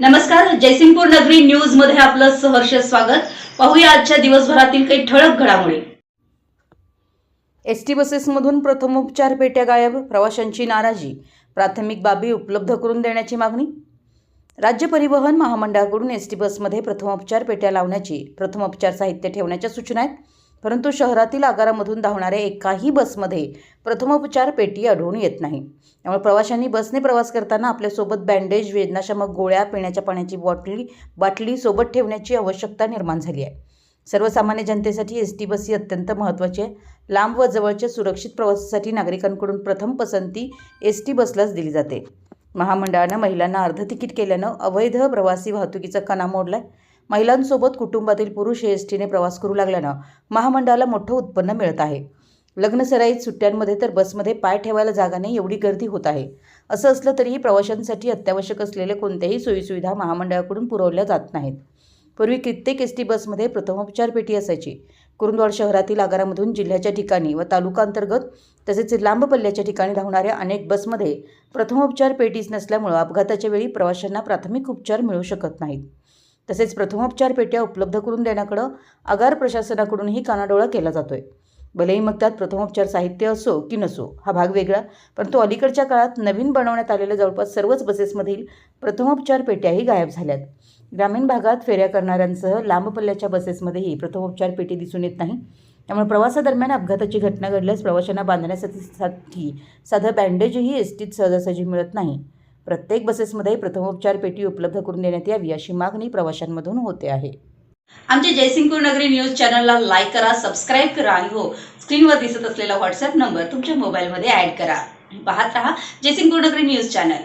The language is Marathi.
नमस्कार जयसिंगपूर नगरी न्यूजमध्ये आपलं सहर्ष स्वागत. पाहूया आजच्या दिवसभरातील काही ठळक घडामोडी. एसटी बसेसमधून प्रथमोपचार पेट्या गायब प्रवाशांची नाराजी प्राथमिक बाबी उपलब्ध करून देण्याची मागणी. राज्य परिवहन महामंडळाकडून एस टी बसमध्ये प्रथमोपचार पेट्या लावण्याची प्रथमोपचार साहित्य ठेवण्याच्या सूचना आहेत. परंतु शहरातील आगारामधून धावणाऱ्या एकाही बसमध्ये प्रथमोपचार पेटी आढळून येत नाही. त्यामुळे प्रवाशांनी बसने प्रवास करताना आपल्यासोबत बँडेज वेदनाशामक गोळ्या पिण्याच्या पाण्याची बॉटली बाटली सोबत ठेवण्याची आवश्यकता निर्माण झाली आहे. सर्वसामान्य जनतेसाठी एस टी बस ही अत्यंत महत्त्वाची आहे. लांब व जवळच्या सुरक्षित प्रवासासाठी नागरिकांकडून प्रथम पसंती एस टी बसलाच दिली जाते. महामंडळानं महिलांना अर्ध तिकीट केल्यानं अवैध प्रवासी वाहतुकीचा कणा मोडला आहे महिलांसोबत कुटुंबातील पुरुष एस टीने प्रवास करू लागल्यानं महामंडळाला मोठं उत्पन्न मिळत आहे. लग्नसराईत सुट्ट्यांमध्ये तर बसमध्ये पाय ठेवायला जागा नाही एवढी गर्दी होत आहे. असं असलं तरीही प्रवाशांसाठी अत्यावश्यक असलेल्या कोणत्याही सोयीसुविधा महामंडळाकडून पुरवल्या जात नाहीत. पूर्वी कित्येक एस टी बसमध्ये प्रथमोपचार पेटी असायची. कुरुंदवाड शहरातील आगारामधून जिल्ह्याच्या ठिकाणी व तालुका अंतर्गत तसेच लांब पल्ल्याच्या ठिकाणी धावणाऱ्या अनेक बसमध्ये प्रथमोपचार पेटीच नसल्यामुळं अपघाताच्या वेळी प्रवाशांना प्राथमिक उपचार मिळू शकत नाहीत. तसेच प्रथमोपचार पेट्या उपलब्ध करून देण्याकडं आगार प्रशासनाकडूनही कानाडोळा केला जातोय. भलेही मग त्यात प्रथमोपचार साहित्य असो की नसो हा भाग वेगळा परंतु अलीकडच्या काळात नवीन बनवण्यात आलेल्या जवळपास सर्वच बसेसमधील प्रथमोपचार पेट्याही गायब झाल्यात. ग्रामीण भागात फेऱ्या करणाऱ्यांसह लांब पल्ल्याच्या बसेसमध्येही प्रथमोपचार पेटी दिसून येत नाही. त्यामुळे प्रवासादरम्यान अपघाताची घटना घडल्यास प्रवाशांना बांधण्यासाठी साठी साधं बँडेजही एस टीत सहजासहजी मिळत नाही. प्रत्येक बसेसमध्ये प्रथमोपचार पेटी उपलब्ध करून देण्यात यावी अशी मागणी प्रवाशांमधून होते आहे. आमच्या जयसिंगपूर नगरी न्यूज चॅनलला लाईक करा सबस्क्राईब करा आणि हो स्क्रीनवर दिसत असलेला व्हॉट्सअप नंबर तुमच्या मोबाईलमध्ये ऍड करा. पाहत रहा जयसिंगपूर नगरी न्यूज चॅनल.